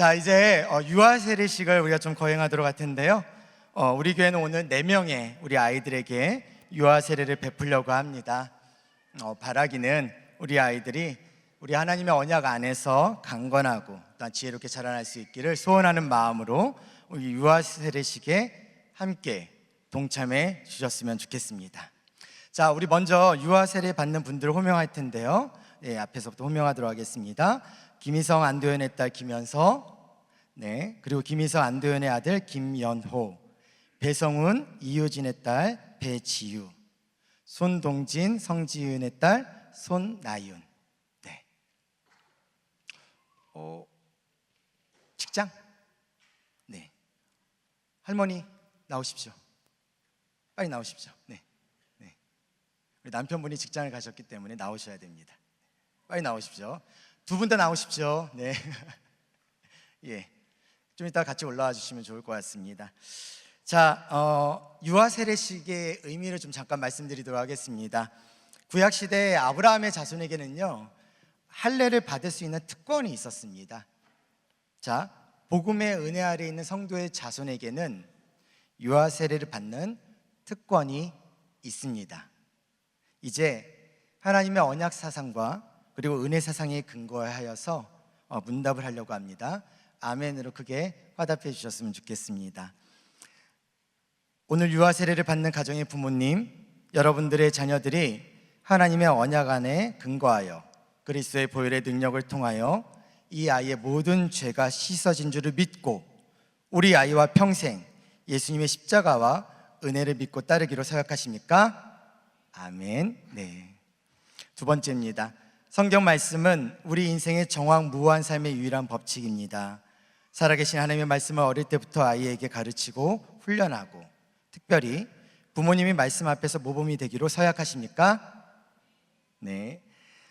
자 이제 어, 유아 세례식을 우리가 좀 거행하도록 할 텐데요. 어, 우리 교회는 오늘 네 명의 우리 아이들에게 유아 세례를 베풀려고 합니다. 어, 바라기는 우리 아이들이 우리 하나님의 언약 안에서 강건하고 또 지혜롭게 자라날 수 있기를 소원하는 마음으로 우리 유아 세례식에 함께 동참해 주셨으면 좋겠습니다. 자, 우리 먼저 유아 세례 받는 분들을 호명할 텐데요. 네, 앞에서부터 호명하도록 하겠습니다. 김희성 안도현의 딸 김연서, 네, 그리고 김희성 안도현의 아들 김연호, 배성훈 이효진의 딸 배지유, 손동진 성지윤의 딸 손나윤. 네. 어, 직장? 네. 할머니 나오십시오. 빨리 나오십시오. 네. 네. 우리 남편분이 직장을 가셨기 때문에 나오셔야 됩니다. 빨리 나오십시오. 두 분 다 나오십시오. 네. 예. 좀 이따 같이 올라와 주시면 좋을 것 같습니다. 자, 어, 유아 세례식의 의미를 좀 잠깐 말씀드리도록 하겠습니다. 구약 시대 아브라함의 자손에게는요 할례를 받을 수 있는 특권이 있었습니다. 자, 복음의 은혜 아래 있는 성도의 자손에게는 유아 세례를 받는 특권이 있습니다. 이제 하나님의 언약 사상과 그리고 은혜 사상에 근거하여서 어, 문답을 하려고 합니다. 아멘으로 크게 화답해 주셨으면 좋겠습니다. 오늘 유아 세례를 받는 가정의 부모님, 여러분들의 자녀들이 하나님의 언약 안에 근거하여 그리스도의 보혈의 능력을 통하여 이 아이의 모든 죄가 씻어진 줄을 믿고 우리 아이와 평생 예수님의 십자가와 은혜를 믿고 따르기로 생각하십니까? 아멘. 네. 두 번째입니다. 성경 말씀은 우리 인생의 정확무한 삶의 유일한 법칙입니다. 살아계신 하나님의 말씀을 어릴 때부터 아이에게 가르치고 훈련하고 특별히 부모님이 말씀 앞에서 모범이 되기로 서약하십니까? 네.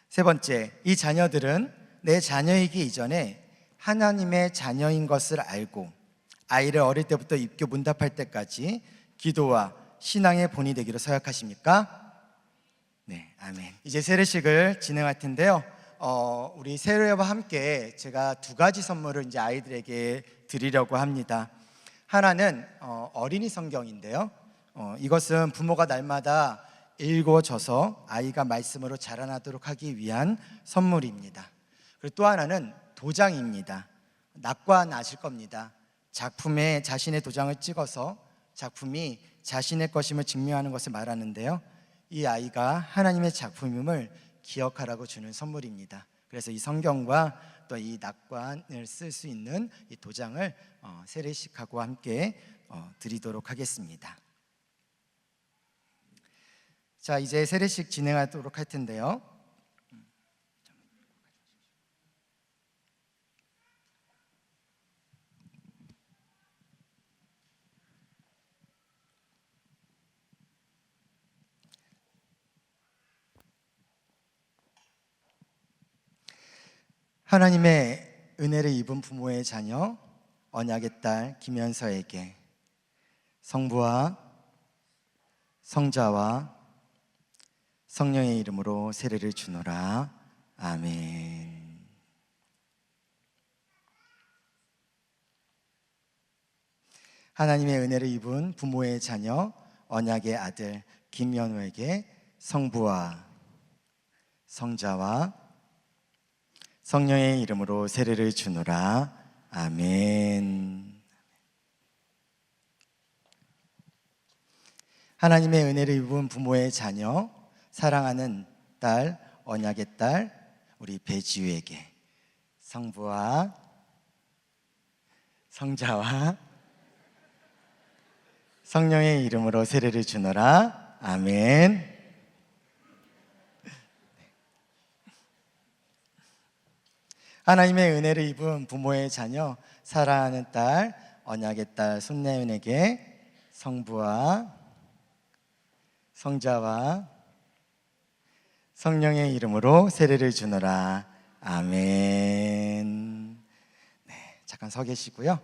세 번째, 이 자녀들은 내 자녀이기 이전에 하나님의 자녀인 것을 알고 아이를 어릴 때부터 입교 문답할 때까지 기도와 신앙의 본이 되기로 서약하십니까? 네, 아멘. 이제 세례식을 진행할 텐데요. 어, 우리 세례와 함께 제가 두 가지 선물을 이제 아이들에게 드리려고 합니다. 하나는 어, 어린이 성경인데요. 어, 이것은 부모가 날마다 읽어줘서 아이가 말씀으로 자라나도록 하기 위한 선물입니다. 그리고 또 하나는 도장입니다. 낙관 아실 겁니다. 작품에 자신의 도장을 찍어서 작품이 자신의 것임을 증명하는 것을 말하는데요. 이 아이가 하나님의 작품임을 기억하라고 주는 선물입니다. 그래서 이 성경과 또 이 낙관을 쓸 수 있는 이 도장을 어, 세례식하고 함께 어, 드리도록 하겠습니다. 자, 이제 세례식 진행하도록 할 텐데요. 하나님의 은혜를 입은 부모의 자녀 언약의 딸 김현서에게 성부와 성자와 성령의 이름으로 세례를 주노라 아멘. 하나님의 은혜를 입은 부모의 자녀 언약의 아들 김연호에게 성부와 성자와 성령의 이름으로 세례를 주노라. 아멘. 하나님의 은혜를 입은 부모의 자녀, 사랑하는 딸, 언약의 딸, 우리 배지우에게 성부와 성자와 성령의 이름으로 세례를 주노라. 아멘. 하나님의 은혜를 입은 부모의 자녀, 사랑하는 딸, 언약의 딸 손내윤에게 성부와 성자와 성령의 이름으로 세례를 주노라. 아멘. 네, 잠깐 서 계시고요.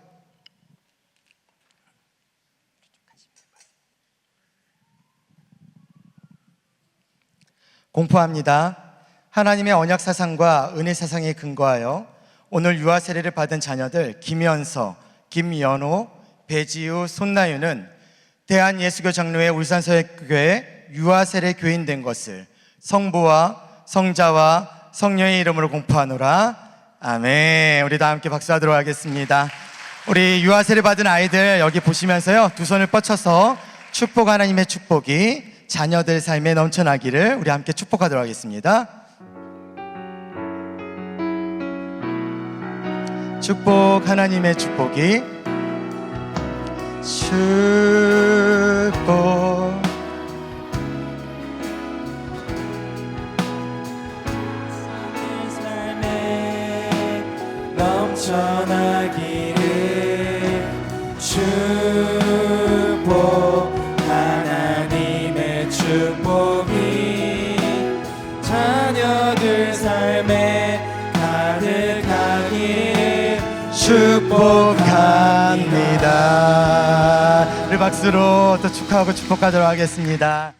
공포합니다. 하나님의 언약 사상과 은혜 사상에 근거하여 오늘 유아 세례를 받은 자녀들 김연서, 김연호, 배지우, 손나유는 대한 예수교 장로회 울산서역교회 유아 세례 교인 된 것을 성부와 성자와 성령의 이름으로 공포하노라. 아멘. 우리 다 함께 박수하도록 하겠습니다. 우리 유아 세례 받은 아이들 여기 보시면서요 두 손을 뻗쳐서 축복 하나님의 축복이 자녀들 삶에 넘쳐나기를 우리 함께 축복하도록 하겠습니다. 축복 하나님의 축복이. 축복. 넘쳐나기를 축복 하나님의 축복이 자녀들 삶에 축복합니다. 우리 박수로 또 축하하고 축복하도록 하겠습니다.